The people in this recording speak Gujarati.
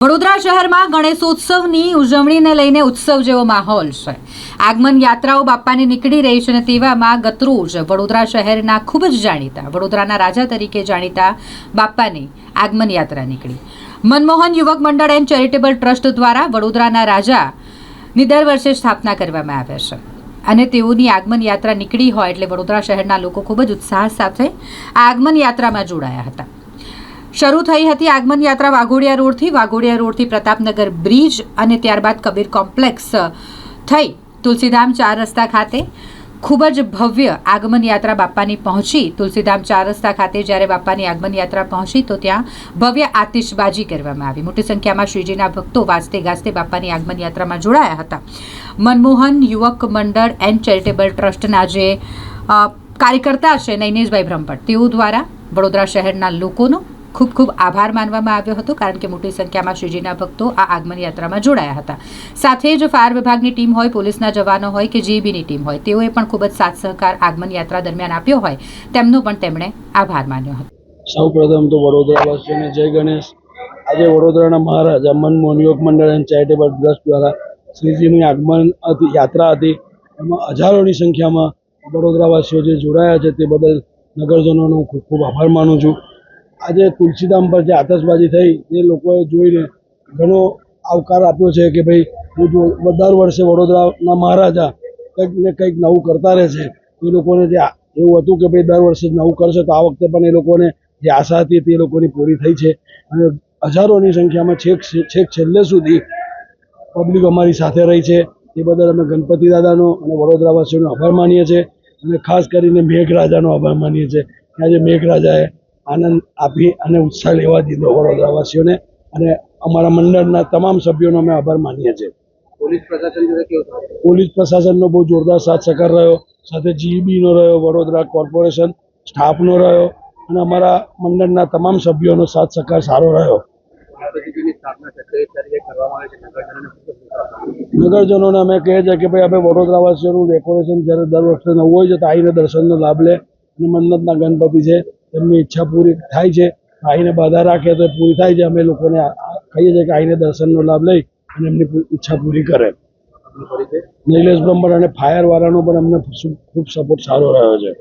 વડોદરા શહેરમાં ગણેશોત્સવની ઉજવણીને લઈને ઉત્સવ જેવો માહોલ છે. આગમન યાત્રાઓ બાપાની નીકળી રહી છે અને તેવામાં ગતરોજ વડોદરા શહેરના ખૂબ જ જાણીતા, વડોદરાના રાજા તરીકે જાણીતા બાપાની આગમન યાત્રા નીકળી. મનમોહન યુવક મંડળ એન્ડ ચેરિટેબલ ટ્રસ્ટ દ્વારા વડોદરાના રાજાની દર વર્ષે સ્થાપના કરવામાં આવે છે. અને તેઓની આગમન યાત્રા નીકળી હોય એટલે વડોદરા શહેરના લોકો ખૂબ જ ઉત્સાહ સાથે આ આગમન યાત્રામાં જોડાયા હતા. શરૂ થઈ હતી આગમન યાત્રા વાઘોડિયા રોડથી વાઘોડિયા રોડથી પ્રતાપનગર બ્રિજ અને ત્યારબાદ કબીર કોમ્પ્લેક્સ થઈ તુલસીધામ ચાર રસ્તા ખાતે. ખૂબ જ ભવ્ય આગમન યાત્રા બાપાની પહોંચી. તુલસીધામ ચાર રસ્તા ખાતે જ્યારે બાપાની આગમન યાત્રા પહોંચી, તો ત્યાં ભવ્ય આતિશબાજી કરવામાં આવી. મોટી સંખ્યામાં શ્રીજીના ભક્તો વાજતે ગાજતે બાપાની આગમન યાત્રામાં જોડાયા હતા. મનમોહન યુવક મંડળ એન્ડ ચેરિટેબલ ટ્રસ્ટના જે કાર્યકર્તા છે નૈનેશભાઈ બ્રહ્મભટ્ટ, તેઓ દ્વારા વડોદરા શહેરના લોકોનો ખૂબ ખૂબ આભાર માનવામાં આવ્યો હતો, કારણ કે મોટી સંખ્યામાં શ્રીજીના ભક્તો આ આગમન યાત્રામાં જોડાયા હતા. સાથે જ ફાયર વિભાગની ટીમ હોય, પોલીસના જવાનો હોય કે જીબીની ટીમ હોય, તેઓએ પણ ખૂબ જ સાથ સહકાર આગમન યાત્રા દરમિયાન આપ્યો હોય, તેમનો પણ તેમણે આભાર માન્યો હતો. સૌ પ્રથમ તો વડોદરાવાસીઓને જય ગણેશ. આજે વડોદરાના મહારાજા મનમોહન યોગ મંડળ એન્ડ ચેરિટેબલ ટ્રસ્ટ દ્વારા શ્રીજીની આગમન યાત્રા હતી. એમાં હજારોની સંખ્યામાં વડોદરાવાસીઓ જે જોડાયા છે તે બદલ નગરજનોનો ખૂબ ખૂબ આભાર માનું છું. આજે તુલસીધામ પર જે આતશબાજી થઈ, એ લોકોએ જોઈને ઘણો આવકાર આપ્યો છે કે ભાઈ, હું જો દર વર્ષે વડોદરાના મહારાજા કંઈક ને કંઈક નવું કરતા રહે છે, એ લોકોને જે એવું હતું કે ભાઈ, દર વર્ષે નવું કરશે, તો આ વખતે પણ એ લોકોને જે આશા હતી તે લોકોની પૂરી થઈ છે. અને હજારોની સંખ્યામાં છેક છેક છેલ્લે સુધી પબ્લિક અમારી સાથે રહી છે. એ બદલ અમે ગણપતિ દાદાનો અને વડોદરાવાસીઓનો આભાર માનીએ છીએ. અને ખાસ કરીને મેઘરાજાનો આભાર માનીએ છીએ. આજે મેઘરાજાએ આનંદ આપી અને ઉત્સાહ લેવા દીધો વડોદરાવાસીઓને. અને અમારા મંડળના તમામ સભ્યોનો અમે આભાર માનીએ છીએ. પોલીસ પ્રશાસન પ્રશાસનનો બહુ જોરદાર સાથ સહકાર રહ્યો. સાથે જીઈબીનો રહ્યો વડોદરા કોર્પોરેશન સ્ટાફનો રહ્યો. અને અમારા મંડળના તમામ સભ્યોનો સાથ સહકાર સારો રહ્યો. નગરજનોને અમે કહીએ છીએ કે ભાઈ આપણે વડોદરાવાસીઓનું ડેકોરેશન જ્યારે દર વખતે નવું હોય છે તો આવીને દર્શનનો લાભ લે. અને મન્નતના ગણપતિ છે. તેમની ઈચ્છા પૂરી થાય છે. આવીને બાધા રાખે તો પૂરી થાય છે. અમે લોકોને કહીએ છીએ કે આવીને દર્શનનો લાભ લઈ અને એમની ઈચ્છા પૂરી કરે. નિલેશ બ્રહ્મણ અને ફાયરવાળાનો પણ અમને ખૂબ સપોર્ટ સારો રહ્યો છે.